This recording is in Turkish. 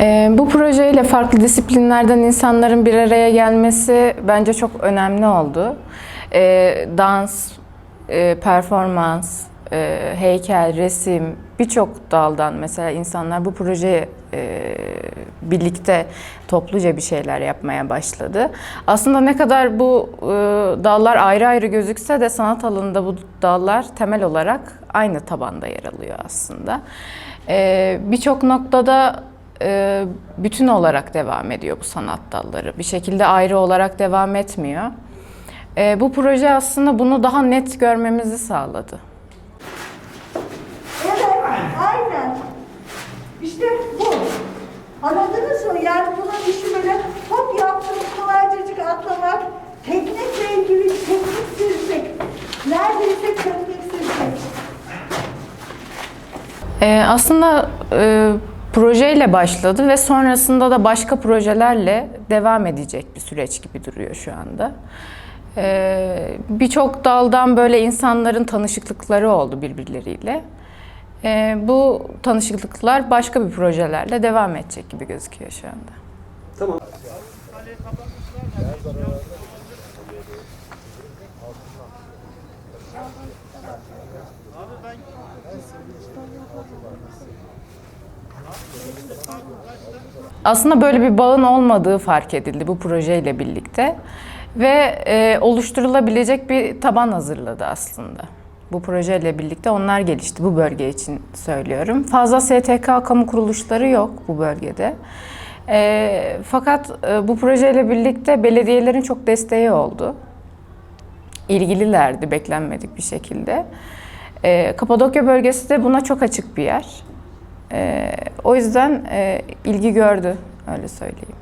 Ee, bu projeyle farklı disiplinlerden insanların bir araya gelmesi bence çok önemli oldu. Ee, dans, e, performans, e, heykel, resim birçok daldan mesela insanlar bu projeye birlikte topluca bir şeyler yapmaya başladı. Aslında ne kadar bu e, dallar ayrı ayrı gözükse de sanat alanında bu dallar temel olarak aynı tabanda yer alıyor aslında. E, Birçok noktada e, bütün olarak devam ediyor bu sanat dalları. Bir şekilde ayrı olarak devam etmiyor. E, bu proje aslında bunu daha net görmemizi sağladı. Evet, aynen. İşte bu. Anladınız mı? Yani bunun işi böyle hop yaptım kolaycacık atlamak, teknikle ilgili tekniksizlik. Neredeyse tekniksizlik. E, aslında e, projeyle başladı ve sonrasında da başka projelerle devam edecek bir süreç gibi duruyor şu anda. E, Birçok daldan böyle insanların tanışıklıkları oldu birbirleriyle. E, bu tanışıklıklar başka bir projelerle devam edecek gibi gözüküyor şu anda. Tamam. Aslında böyle bir bağın olmadığı fark edildi bu projeyle birlikte ve e, oluşturulabilecek bir taban hazırladı aslında. Bu projeyle birlikte onlar gelişti bu bölge için söylüyorum. Fazla STK kamu kuruluşları yok bu bölgede. E, fakat e, bu projeyle birlikte belediyelerin çok desteği oldu. İlgililerdi beklenmedik bir şekilde. E, Kapadokya bölgesi de buna çok açık bir yer. Ee, o yüzden e, ilgi gördü öyle söyleyeyim.